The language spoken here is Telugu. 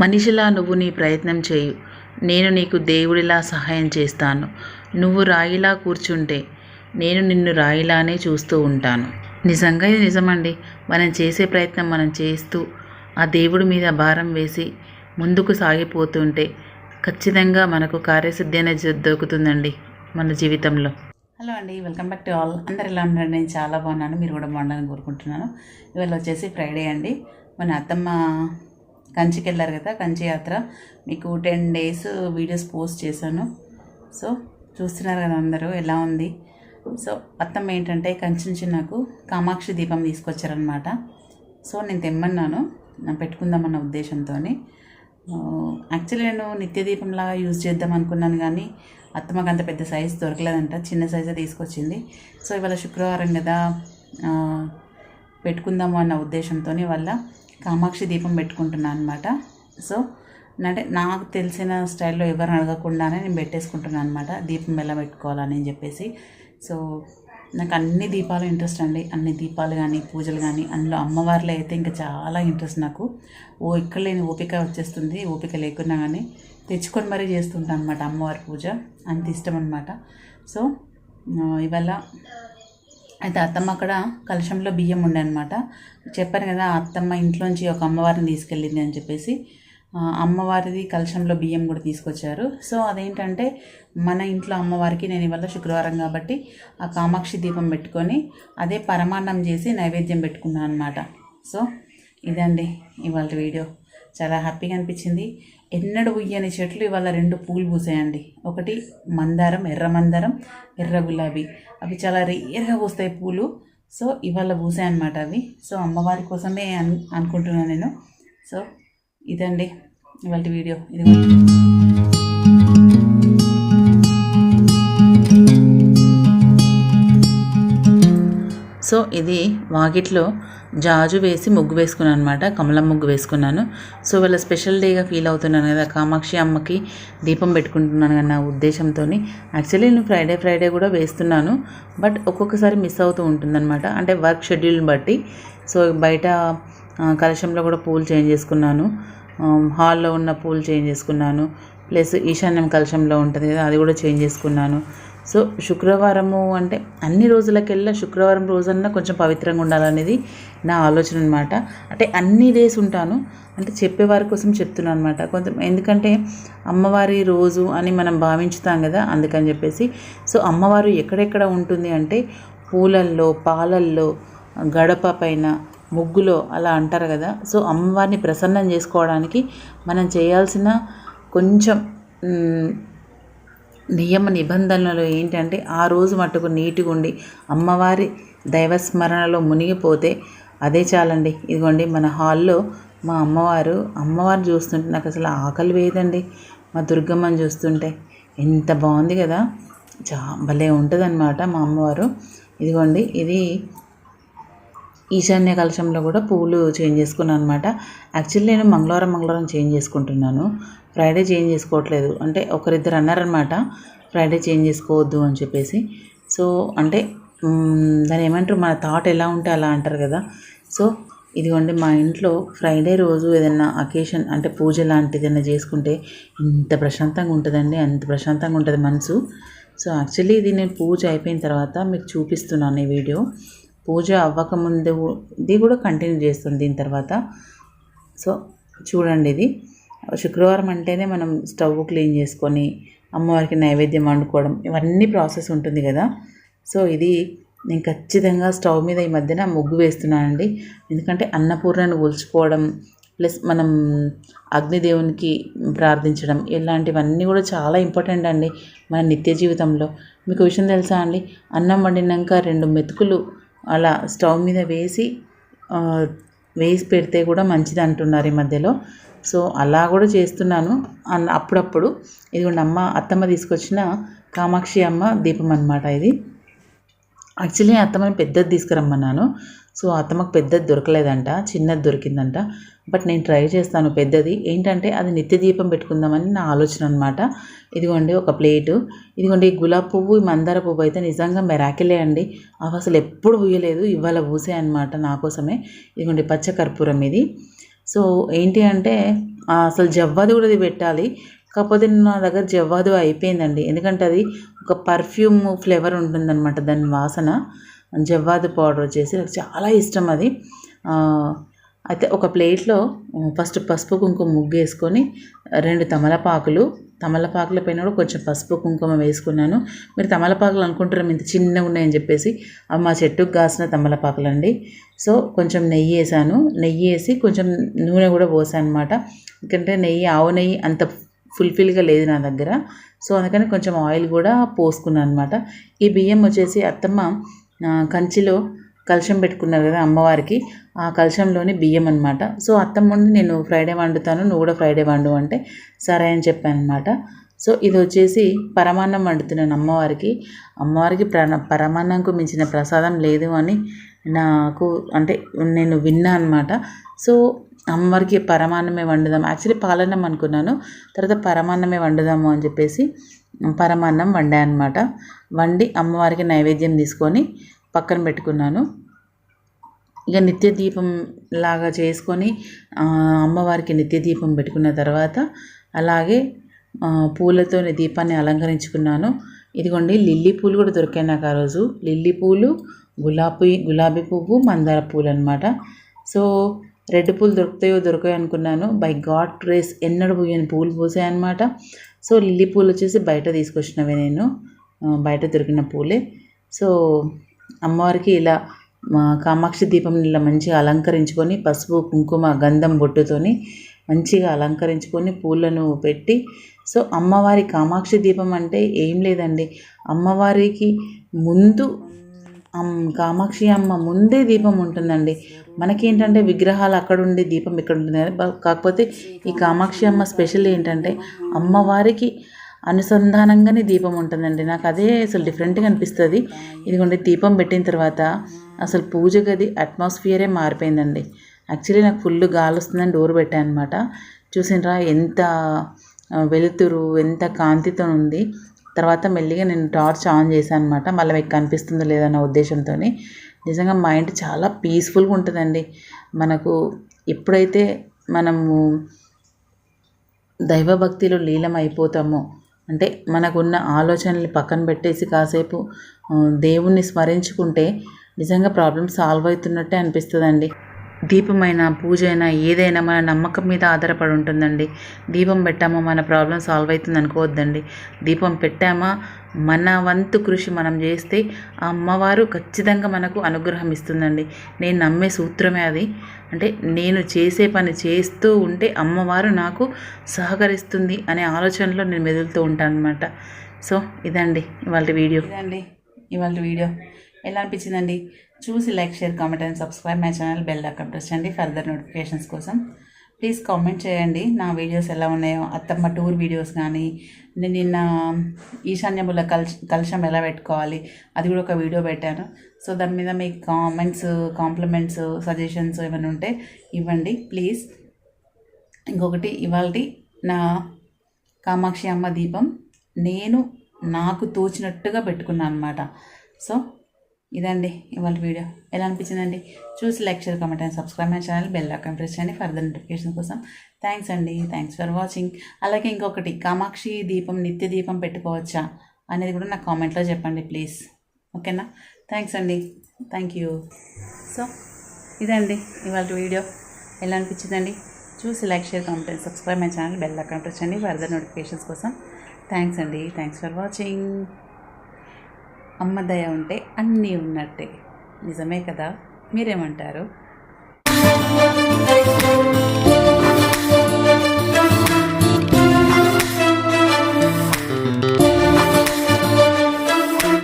మనిషిలా నువ్వు నీ ప్రయత్నం చేయు. నేను నీకు దేవుడిలా సహాయం చేస్తాను. నువ్వు రాయిలా కూర్చుంటే నేను నిన్ను రాయిలానే చూస్తూ ఉంటాను. నిజంగా ఇది నిజమండి. మనం చేసే ప్రయత్నం మనం చేస్తూ ఆ దేవుడి మీద భారం వేసి ముందుకు సాగిపోతుంటే ఖచ్చితంగా మనకు కార్యసిద్ధి అనేది దొరుకుతుందండి మన జీవితంలో. హలో అండి వెల్కమ్ బ్యాక్ టు ఆల్. అందరు ఎలా ఉన్నారు? నేను చాలా బాగున్నాను. మీరు కూడా బాగుండాలని కోరుకుంటున్నాను. ఇవాళ వచ్చేసి ఫ్రైడే అండి. మన అత్తమ్మ కంచికి వెళ్ళారు కదా కంచి యాత్ర మీకు టెన్ డేస్ వీడియోస్ పోస్ట్ చేశాను. సో చూస్తున్నారు కదా అందరూ ఎలా ఉంది. సో అత్తమ్మ ఏంటంటే కంచి నుంచి నాకు కామాక్షి దీపం తీసుకొచ్చారనమాట సో నేను తెమ్మన్నాను. పెట్టుకుందామన్న ఉద్దేశంతో యాక్చువల్లీ నేను నిత్య దీపంలాగా యూజ్ చేద్దాం అనుకున్నాను కానీ అత్తమ్మకి అంత పెద్ద సైజ్ దొరకలేదంట. చిన్న సైజే తీసుకొచ్చింది. సో ఇవాళ శుక్రవారం కదా పెట్టుకుందాము అన్న ఉద్దేశంతో వాళ్ళ కామాక్షి దీపం పెట్టుకుంటున్నాను అనమాట సో అంటే నాకు తెలిసిన స్టైల్లో ఎవరు అడగకుండానే నేను పెట్టేసుకుంటున్నాను అనమాట దీపం ఎలా పెట్టుకోవాలని చెప్పేసి. సో నాకు అన్ని దీపాలు ఇంట్రెస్ట్ అండి. అన్ని దీపాలు కానీ పూజలు కానీ అందులో అమ్మవారిలో అయితే ఇంకా చాలా ఇంట్రెస్ట్ నాకు. ఓ ఇక్కడ లేని ఓపిక వచ్చేస్తుంది. ఓపిక లేకున్నా కానీ తెచ్చుకొని మరీ చేస్తుంటాను అనమాట అమ్మవారి పూజ. అంత ఇష్టం అనమాట సో ఇవాళ అయితే అత్తమ్మ అక్కడ కలశంలో బియ్యం ఉండే అనమాట చెప్పాను కదా అత్తమ్మ ఇంట్లోంచి ఒక అమ్మవారిని తీసుకెళ్ళింది అని చెప్పేసి అమ్మవారిది కలశంలో బియ్యం కూడా తీసుకొచ్చారు. సో అదేంటంటే మన ఇంట్లో అమ్మవారికి నేను ఇవాళ శుక్రవారం కాబట్టి ఆ కామాక్షి దీపం పెట్టుకొని అదే పరమాన్నం చేసి నైవేద్యం పెట్టుకున్నాను అనమాట సో ఇదండి ఇవాళ వీడియో. చాలా హ్యాపీగా అనిపించింది. ఎన్నడూ ఉయ్యని చెట్లు ఇవాళ రెండు పూలు పూసాయండి. ఒకటి మందారం ఎర్ర మందారం ఎర్ర గులాబీ. అవి చాలా రేర్గా పూస్తాయి పూలు. సో ఇవాళ పూసాయి అనమాట అవి. సో అమ్మవారి కోసమే అను అనుకుంటున్నాను నేను. సో ఇదండి ఇవాళ వీడియో. ఇది సో ఇది వాకిట్లో జాజు వేసి ముగ్గు వేసుకున్నాను అనమాట కమలం ముగ్గు వేసుకున్నాను. సో వాళ్ళ స్పెషల్ డేగా ఫీల్ అవుతున్నాను కదా కామాక్షి అమ్మకి దీపం పెట్టుకుంటున్నాను అన్న ఉద్దేశంతో యాక్చువల్లీ నేను ఫ్రైడే ఫ్రైడే కూడా వేస్తున్నాను బట్ ఒక్కొక్కసారి మిస్ అవుతూ ఉంటుందన్నమాట. అంటే వర్క్ షెడ్యూల్ని బట్టి సో బయట కలశంలో కూడా పూలు చేంజ్ చేసుకున్నాను. హాల్లో ఉన్న పూలు చేంజ్ చేసుకున్నాను. ప్లస్ ఈశాన్యం కలశంలో ఉంటుంది కదా అది కూడా చేంజ్ చేసుకున్నాను. సో శుక్రవారము అంటే అన్ని రోజులకెల్లా శుక్రవారం రోజన్నా కొంచెం పవిత్రంగా ఉండాలనేది నా ఆలోచన అనమాట అంటే అన్ని డేస్ ఉంటాను. అంటే చెప్పేవారి కోసం చెప్తున్నాను అనమాట కొంచెం ఎందుకంటే అమ్మవారి రోజు అని మనం భావించుతాం కదా అందుకని చెప్పేసి. సో అమ్మవారు ఎక్కడెక్కడ ఉంటుంది అంటే పూలల్లో పాలల్లో గడప పైన ముగ్గులో అలా అంటారు కదా. సో అమ్మవారిని ప్రసన్నం చేసుకోవడానికి మనం చేయాల్సిన కొంచెం నియమ నిబంధనలు ఏంటంటే ఆ రోజు మట్టుకు నీటుగా ఉండి అమ్మవారి దైవస్మరణలో మునిగిపోతే అదే చాలండి. ఇదిగోండి మన హాల్లో మా అమ్మవారు అమ్మవారు చూస్తుంటే నాకు అసలు ఆకలి వేయదండి. మా దుర్గమ్మని చూస్తుంటే ఎంత బాగుంది కదా. చా భలే ఉంటుందన్నమాట మా అమ్మవారు. ఇదిగోండి ఇది ఈశాన్య కలశంలో కూడా పువ్వులు చేంజ్ చేసుకున్నాను అనమాట యాక్చువల్లీ నేను మంగళవారం మంగళవారం చేంజ్ చేసుకుంటున్నాను. ఫ్రైడే చేంజ్ చేసుకోవట్లేదు. అంటే ఒకరిద్దరు అన్నారనమాట ఫ్రైడే చేంజ్ చేసుకోవద్దు అని చెప్పేసి. సో అంటే దాని ఏమంటారు? మన థాట్ ఎలా ఉంటే అలా అంటారు కదా. సో ఇదిగోండి మా ఇంట్లో ఫ్రైడే రోజు ఏదైనా అకేషన్ అంటే పూజ లాంటిది ఏదైనా చేసుకుంటే ఇంత ప్రశాంతంగా ఉంటుందండి. అంత ప్రశాంతంగా ఉంటుంది మనసు. సో యాక్చువల్లీ ఇది నేను పూజ అయిపోయిన తర్వాత మీకు చూపిస్తున్నాను ఈ వీడియో. పూజ అవ్వకముందు ఇది కూడా కంటిన్యూ చేస్తుంది. దీని తర్వాత సో చూడండి ఇది. శుక్రవారం అంటేనే మనం స్టవ్ క్లీన్ చేసుకొని అమ్మవారికి నైవేద్యం వండుకోవడం ఇవన్నీ ప్రాసెస్ ఉంటుంది కదా. సో ఇది నేను ఖచ్చితంగా స్టవ్ మీద ఈ మధ్యన ముగ్గు వేస్తున్నానండి. ఎందుకంటే అన్నపూర్ణను ఒలుచుకోవడం ప్లస్ మనం అగ్నిదేవునికి ప్రార్థించడం ఇలాంటివన్నీ కూడా చాలా ఇంపార్టెంట్ అండి మన నిత్య జీవితంలో. మీకు విషయం తెలుసా అండి? అన్నం వండినాక రెండు మెతుకులు అలా స్టవ్ మీద వేసి వేసి పెడితే కూడా మంచిది అంటున్నారు ఈ మధ్యలో. సో అలా కూడా చేస్తున్నాను. అన్- అప్పుడప్పుడు. ఇదిగోండి అమ్మ అత్తమ్మ తీసుకొచ్చిన కామాక్షి అమ్మ దీపం అనమాట ఇది. యాక్చువల్లీ అత్తమ్మని పెద్దది తీసుకురమ్మన్నాను. సో అత్తమ్మకు పెద్దది దొరకలేదంట చిన్నది దొరికిందంట. బట్ నేను ట్రై చేస్తాను పెద్దది. ఏంటంటే అది నిత్య దీపం పెట్టుకుందామని నా ఆలోచన అనమాట ఇదిగోండి ఒక ప్లేటు. ఇదిగోండి ఈ గులాబ్ పువ్వు ఈ మందార పువ్వు అయితే నిజంగా మెరాకిలే అండి. అవి అసలు ఎప్పుడు పూయలేదు ఇవాళ పూసాయి అనమాట నా కోసమే. ఇదిగోండి పచ్చ కర్పూరం ఇది. సో ఏంటి అంటే అసలు జవ్వాది కూడా ఇది పెట్టాలి. కాకపోతే నా దగ్గర జవ్వాదు అయిపోయిందండి. ఎందుకంటే అది ఒక పర్ఫ్యూమ్ ఫ్లేవర్ ఉంటుందన్నమాట దాని వాసన. జవ్వాది పౌడర్ వచ్చేసి నాకు చాలా ఇష్టం అది. అయితే ఒక ప్లేట్లో ఫస్ట్ పసుపు కుంకుమ ముగ్గు వేసుకొని రెండు తమలపాకులు తమలపాకుల పైన కూడా కొంచెం పసుపు కుంకుమ వేసుకున్నాను. మీరు తమలపాకులు అనుకుంటారు ఇంత చిన్నగా ఉన్నాయని చెప్పేసి. అవి మా చెట్టుకు కాసిన తమలపాకులు అండి సో కొంచెం నెయ్యి వేసాను. నెయ్యి వేసి కొంచెం నూనె కూడా పోసాను అనమాట ఎందుకంటే నెయ్యి ఆవు నెయ్యి అంత ఫుల్ఫిల్గా లేదు నా దగ్గర. సో అందుకని కొంచెం ఆయిల్ కూడా పోసుకున్నాను అనమాట ఈ బియ్యం వచ్చేసి అత్తమ్మ కంచిలో కలశం పెట్టుకున్నారు కదా అమ్మవారికి ఆ కలశంలోని బియ్యం అనమాట సో అత్తమ్మ ఉండి నేను ఫ్రైడే వండుతాను నువ్వు కూడా ఫ్రైడే వండు అంటే సరే అని చెప్పాను అనమాట సో ఇది వచ్చేసి పరమాన్నం వండుతున్నాను అమ్మవారికి. అమ్మవారికి ప్ర పరమాన్నంకు మించిన ప్రసాదం లేదు అని నాకు అంటే నేను విన్నా అనమాట సో అమ్మవారికి పరమాన్నమే వండుదాం. యాక్చువల్లీ పాలన్నం అనుకున్నాను తర్వాత పరమాన్నమే వండుదాము అని చెప్పేసి పరమాన్నం వండా అనమాట వండి అమ్మవారికి నైవేద్యం తీసుకొని పక్కన పెట్టుకున్నాను. ఇక నిత్య దీపం లాగా చేసుకొని అమ్మవారికి నిత్య దీపం పెట్టుకున్న తర్వాత అలాగే పూలతోని పూలతో దీపాన్ని అలంకరించుకున్నాను. ఇదిగోండి లిల్లీ పూలు కూడా దొరికాయి నాకు ఆ రోజు. లిల్లీ పూలు గులాబీ గులాబీ పువ్వు మందార పూలు అనమాట సో రెడ్ పూలు దొరుకుతాయో దొరకాయో అనుకున్నాను. బై గాడ్ రేస్ ఎన్నడూ పూయని పూలు పూసాయన్నమాట. సో లిల్లీ పూలు వచ్చేసి బయట తీసుకొచ్చినవి నేను బయట దొరికిన పూలే. సో అమ్మవారికి ఇలా మా కామాక్షి దీపం ఇలా మంచిగా అలంకరించుకొని పసుపు కుంకుమ గంధం బొట్టుతోని మంచిగా అలంకరించుకొని పూలను పెట్టి సో అమ్మవారి కామాక్షి దీపం అంటే ఏం లేదండి. అమ్మవారికి ముందు కామాక్షి అమ్మ ముందే దీపం ఉంటుందండి. మనకేంటంటే విగ్రహాలు అక్కడ ఉండి దీపం ఇక్కడ ఉంటుంది కాకపోతే ఈ కామాక్షి అమ్మ స్పెషల్ ఏంటంటే అమ్మవారికి అనుసంధానంగానే దీపం ఉంటుందండి. నాకు అదే అసలు డిఫరెంట్గా అనిపిస్తుంది. ఇదిగోండి దీపం పెట్టిన తర్వాత అసలు పూజ గది అట్మాస్ఫియరే మారిపోయిందండి. యాక్చువల్లీ నాకు ఫుల్ గాలి వస్తుందని డోర్ పెట్టాను అనమాట చూసినరా ఎంత వెలుతురు ఎంత కాంతితో ఉంది తర్వాత మెల్లిగా నేను టార్చ్ ఆన్ చేశాను అనమాట మళ్ళీ మీకు కనిపిస్తుందో లేదన్న ఉద్దేశంతో నిజంగా మైండ్ చాలా పీస్ఫుల్గా ఉంటుందండి. మనకు ఎప్పుడైతే మనము దైవభక్తిలో లీలమైపోతామో అంటే మనకున్న ఆలోచనల్ని పక్కన పెట్టేసి కాసేపు దేవుణ్ణి స్మరించుకుంటే నిజంగా ప్రాబ్లం సాల్వ్ అవుతున్నట్టే అనిపిస్తుందండి. దీపమైనా పూజ అయినా ఏదైనా మన నమ్మకం మీద ఆధారపడి ఉంటుందండి. దీపం పెట్టామా మన ప్రాబ్లం సాల్వ్ అవుతుంది అనుకోవద్దండి. దీపం పెట్టామా మన వంతు కృషి మనం చేస్తే ఆ అమ్మవారు ఖచ్చితంగా మనకు అనుగ్రహం ఇస్తుందండి. నేను నమ్మే సూత్రమే అది. అంటే నేను చేసే పని చేస్తూ ఉంటే అమ్మవారు నాకు సహకరిస్తుంది అనే ఆలోచనలో నేను మెదులుతూ ఉంటాను అనమాట సో ఇదండి ఇవాళ వీడియో. ఇదండి ఇవాళ వీడియో. ఎలా అనిపించిందండి? చూసి like share comment and subscribe my channel bell icon press చేయండి ఫర్దర్ నోటిఫికేషన్స్ కోసం. ప్లీజ్ కామెంట్ చేయండి. నా వీడియోస్ ఎలా ఉన్నాయో అత్తమ్మ టూర్ వీడియోస్ కానీ నేను నిన్న ఈశాన్యముల కల్ కలశం ఎలా పెట్టుకోవాలి అది కూడా ఒక వీడియో పెట్టాను. సో దాని మీద మీ కామెంట్స్ కాంప్లిమెంట్స్ సజెషన్స్ ఏమైనా ఉంటే ఇవ్వండి ప్లీజ్. ఇంకొకటి ఇవాళ నా కామాక్షి అమ్మ దీపం నేను నాకు తోచినట్టుగా పెట్టుకున్నాను అనమాట సో ఇదండి ఇవాళ వీడియో. ఎలా అనిపించిందండి? చూసి like share comment and subscribe my channel bell icon press చేయండి ఫర్దర్ నోటిఫికేషన్ కోసం. థ్యాంక్స్ అండి థ్యాంక్స్ ఫర్ వాచింగ్ అలాగే ఇంకొకటి కామాక్షి దీపం నిత్య దీపం పెట్టుకోవచ్చా అనేది కూడా నాకు కామెంట్లో చెప్పండి ప్లీజ్ ఓకేనా థ్యాంక్స్ అండి థ్యాంక్ యూ సో ఇదండి ఇవాళ వీడియో. ఎలా అనిపించిందండి? చూసి like share comment and subscribe my channel bell icon press చేయండి ఫర్దర్ నోటిఫికేషన్స్ కోసం. థ్యాంక్స్ అండి థ్యాంక్స్ ఫర్ వాచింగ్ అమ్మ దయ ఉంటే అన్నీ ఉన్నట్టే. నిజమే కదా? మీరేమంటారు?